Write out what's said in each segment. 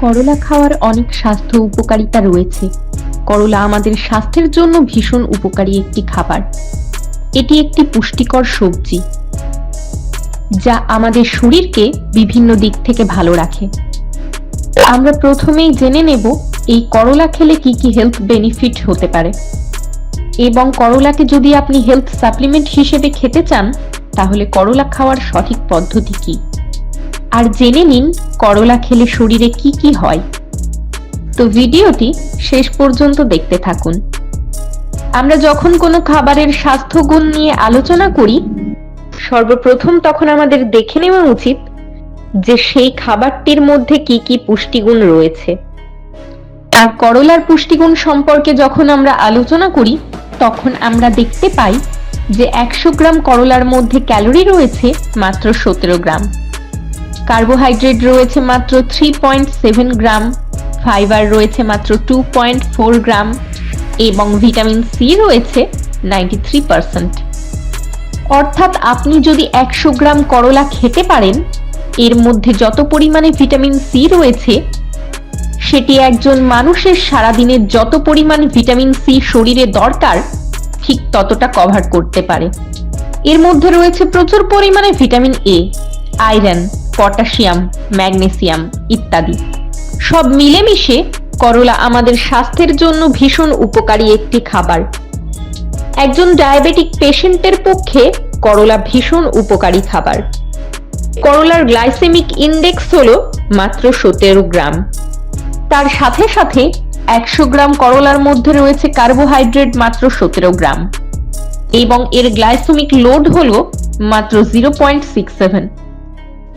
করলা খাওয়ার অনেক স্বাস্থ্য উপকারিতা রয়েছে। করলা আমাদের স্বাস্থ্যের জন্য ভীষণ উপকারী একটি খাবার। এটি একটি পুষ্টিকর সবজি, যা আমাদের শরীরকে বিভিন্ন দিক থেকে ভালো রাখে। আমরা প্রথমেই জেনে নেব, এই করলা খেলে কি কি হেলথ বেনিফিট হতে পারে। এবং করলাকে যদি আপনি হেলথ সাপ্লিমেন্ট হিসেবে খেতে চান, তাহলে করলা খাওয়ার সঠিক পদ্ধতি কি? আর জেনে নিন করলা খেলে শরীরে কি কি হয়। তো ভিডিওটি শেষ পর্যন্ত দেখতে থাকুন। আমরা যখন কোনো খাবারের স্বাস্থ্যগুণ নিয়ে আলোচনা করি, সর্বপ্রথম তখন আমাদের দেখে নেওয়া উচিত যে সেই খাবারটির মধ্যে কি কি পুষ্টিগুণ রয়েছে। আর করলার পুষ্টিগুণ সম্পর্কে যখন আমরা আলোচনা করি, তখন আমরা দেখতে পাই যে একশো গ্রাম করলার মধ্যে ক্যালোরি রয়েছে মাত্র সতেরো গ্রাম। কার্বোহাইড্রেট রয়েছে মাত্র three point seven gram, fibre রয়েছে মাত্র টু পয়েন্ট ফোর গ্রাম এবং ভিটামিন সি রয়েছে নাইনটি থ্রি পার্সেন্ট অর্থাৎ আপনি যদি একশো গ্রাম করলা খেতে পারেন, এর মধ্যে যত পরিমাণে ভিটামিন সি রয়েছে, সেটি একজন মানুষের সারাদিনের যত পরিমাণ ভিটামিন সি শরীরে দরকার, ঠিক ততটা কভার করতে পারে। এর মধ্যে রয়েছে প্রচুর পরিমাণে vitamin A iron potassium, magnesium ইত্যাদি। সব মিলেমিশে করলা আমাদের স্বাস্থ্যের জন্য ভীষণ উপকারী একটি খাবার। একজন ডায়াবেটিক পেশেন্টের পক্ষে করলা ভীষণ উপকারী খাবার। করলার গ্লাইসেমিক ইন্ডেক্স হল মাত্র সতেরো গ্রাম। তার সাথে সাথে একশো গ্রাম করলার মধ্যে রয়েছে কার্বোহাইড্রেট মাত্র সতেরো গ্রাম। এবং এর গ্লাইসেমিক লোড হল মাত্র জিরো পয়েন্ট সিক্স সেভেন।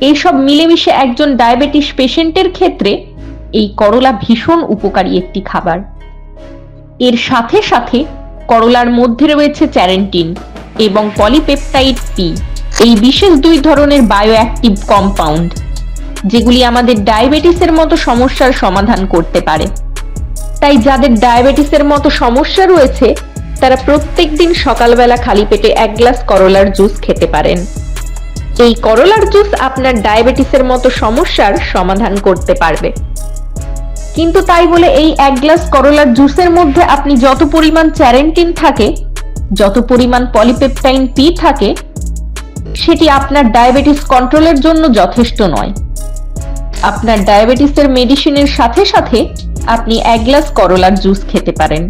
এইসব মিলেমিশে একজন ডায়াবেটিস পেশেন্টের ক্ষেত্রে এই করলা ভীষণ উপকারী একটি খাবার। এর সাথে সাথে করলার মধ্যে রয়েছে চ্যারেন্টিন এবং পলিপেপটাইড পি এই বিশেষ দুই ধরনের বায়ো অ্যাক্টিভ কম্পাউন্ড যেগুলি আমাদের ডায়াবেটিসের মতো সমস্যার সমাধান করতে পারে। তাই যাদের ডায়াবেটিসের মতো সমস্যা রয়েছে, তারা প্রত্যেক দিন সকালবেলা খালি পেটে এক গ্লাস করলার জুস খেতে পারেন। এই করলার জুস আপনার ডায়াবেটিসের মতো সমস্যার সমাধান করতে পারবে। কিন্তু তাই বলে এই এক গ্লাস করলার জুসের মধ্যে আপনি যত পরিমাণ চ্যারেন্টিন থাকে, যত পরিমাণ পলিপেপটাইন পি থাকে, সেটি আপনার ডায়াবেটিস কন্ট্রোলের জন্য যথেষ্ট নয়। আপনার ডায়াবেটিসের মেডিসিনের সাথে সাথে আপনি এক গ্লাস করলার জুস খেতে পারেন।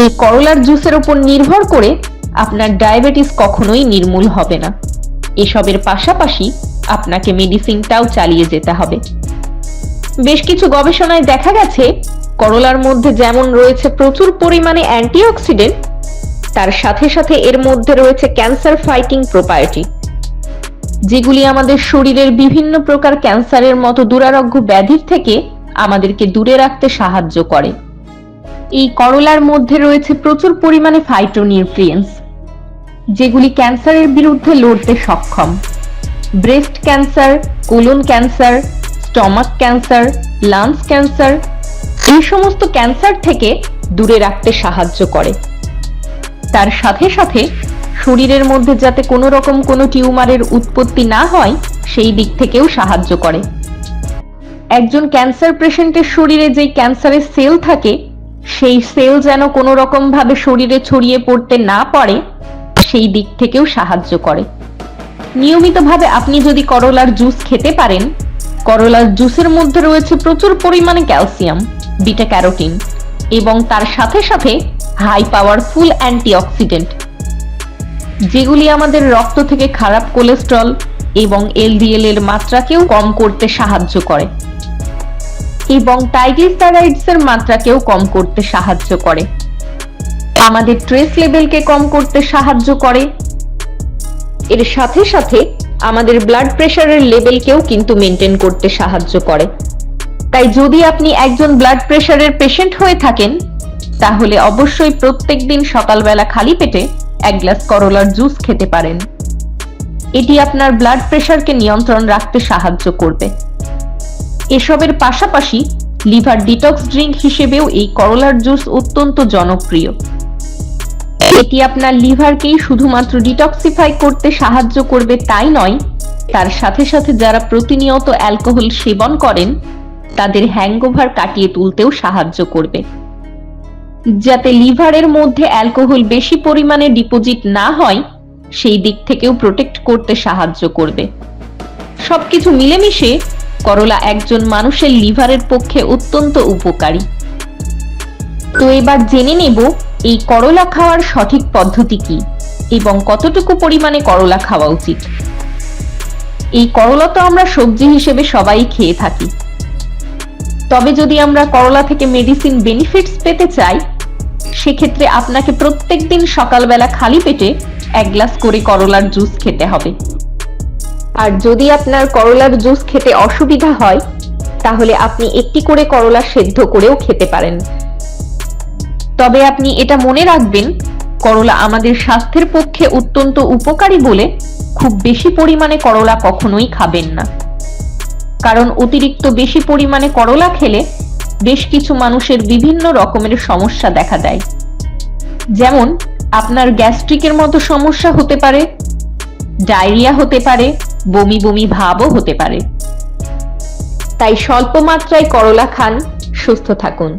এই করলার জুসের উপর নির্ভর করে আপনার ডায়াবেটিস কখনোই নির্মূল হবে না। এসবের পাশাপাশি আপনাকে মেডিসিনটাও চালিয়ে যেতে হবে। বেশ কিছু গবেষণায় দেখা গেছে, করলার মধ্যে যেমন রয়েছে প্রচুর পরিমাণে অ্যান্টিঅক্সিডেন্ট তার সাথে সাথে এর মধ্যে রয়েছে ক্যান্সার ফাইটিং প্রোপায়োটিক যেগুলি আমাদের শরীরের বিভিন্ন প্রকার ক্যান্সারের মতো দুরারোগ্য ব্যাধির থেকে আমাদেরকে দূরে রাখতে সাহায্য করে। এই করলার মধ্যে রয়েছে প্রচুর পরিমাণে ফাইটোনিউট্রিয়েন্টস যেগুলি ক্যান্সারের বিরুদ্ধে লড়তে সক্ষম। Breast cancer, colon cancer, stomach cancer, lungs cancer এই সমস্ত ক্যান্সার থেকে দূরে রাখতে সাহায্য করে। তার সাথে সাথে শরীরের মধ্যে যাতে কোনো রকম কোনো টিউমারের উৎপত্তি না হয়, সেই দিক থেকেও সাহায্য করে। একজন ক্যান্সার পেশেন্টের শরীরে যেই ক্যান্সারের সেল থাকে, সেই সেল যেন কোনো রকম ভাবে শরীরে ছড়িয়ে পড়তে না পারে সেই দিক থেকেও সাহায্য করে। নিয়মিতভাবে আপনি যদি করলার জুস খেতে পারেন, করলার জুসের মধ্যে রয়েছে প্রচুর পরিমাণে ক্যালসিয়াম বিটা ক্যারোটিন এবং তার সাথে সাথে হাই পাওয়ারফুল অ্যান্টিঅক্সিডেন্ট। যেগুলি আমাদের রক্ত থেকে খারাপ কোলেস্ট্রল এবং এলডিএল এর মাত্রাকেও কম করতে সাহায্য করে এবং ট্রাইগ্লিসারাইডস এর মাত্রাকেও কম করতে সাহায্য করে। আমাদের ট্রেস লেভেলকে কম করতে সাহায্য করে। এর সাথে সাথে আমাদের ব্লাড প্রেশারের লেভেলকেও কিন্তু মেনটেন করতে সাহায্য করে। তাই যদি আপনি একজন ব্লাড প্রেশারের পেশেন্ট হয়ে থাকেন, তাহলে অবশ্যই প্রত্যেক দিন সকালবেলা খালি পেটে এক গ্লাস করলার জুস খেতে পারেন। এটি আপনার ব্লাড প্রেশারকে নিয়ন্ত্রণ রাখতে সাহায্য করবে। এসবের পাশাপাশি লিভার ডিটক্স ড্রিঙ্ক হিসেবেও এই করলার জুস অত্যন্ত জনপ্রিয়। এটি আপনার লিভারকেই শুধুমাত্র ডিটক্সিফাই করতে সাহায্য করবে তাই নয়, তার সাথে সাথে যারা প্রতিনিয়ত অ্যালকোহল সেবন করেন, তাদের হ্যাংওভার কাটিয়ে তুলতেও সাহায্য করবে। যাতে লিভারের মধ্যে অ্যালকোহল বেশি পরিমাণে ডিপোজিট না হয়, সেই দিক থেকেও প্রোটেক্ট করতে সাহায্য করবে। সবকিছু মিলেমিশে করলা একজন মানুষের লিভারের পক্ষে অত্যন্ত উপকারী। তো এবার জেনে নেব এই করলা খাওয়ার সঠিক পদ্ধতি কি? এবং কতটুকু পরিমাণে করলা খাওয়া উচিত? এই করলা তো আমরা সবজি হিসেবে সবাই খেয়ে থাকি। তবে যদি আমরা করলা থেকে মেডিসিন বেনিফিটস পেতে চাই, সেক্ষেত্রে আপনাকে প্রত্যেকদিন সকালবেলা খালি পেটে এক গ্লাস করে করলার জুস খেতে হবে। আর যদি আপনার করলার জুস খেতে অসুবিধা হয়, তাহলে আপনি একটি করে করলা সেদ্ধ করেও খেতে পারেন। তবে আপনি এটা মনে রাখবেন, করলা আমাদের স্বাস্থ্যের পক্ষে অত্যন্ত উপকারী বলে খুব বেশি পরিমাণে করলা কখনোই খাবেন না। কারণ অতিরিক্ত বেশি পরিমাণে করলা খেলে বেশ কিছু মানুষের বিভিন্ন রকমের সমস্যা দেখা দেয়। যেমন, আপনার গ্যাস্ট্রিকের মতো সমস্যা হতে পারে, ডায়রিয়া হতে পারে, বমি বমি ভাবও হতে পারে। তাই স্বল্প মাত্রায় করলা খান, সুস্থ থাকুন।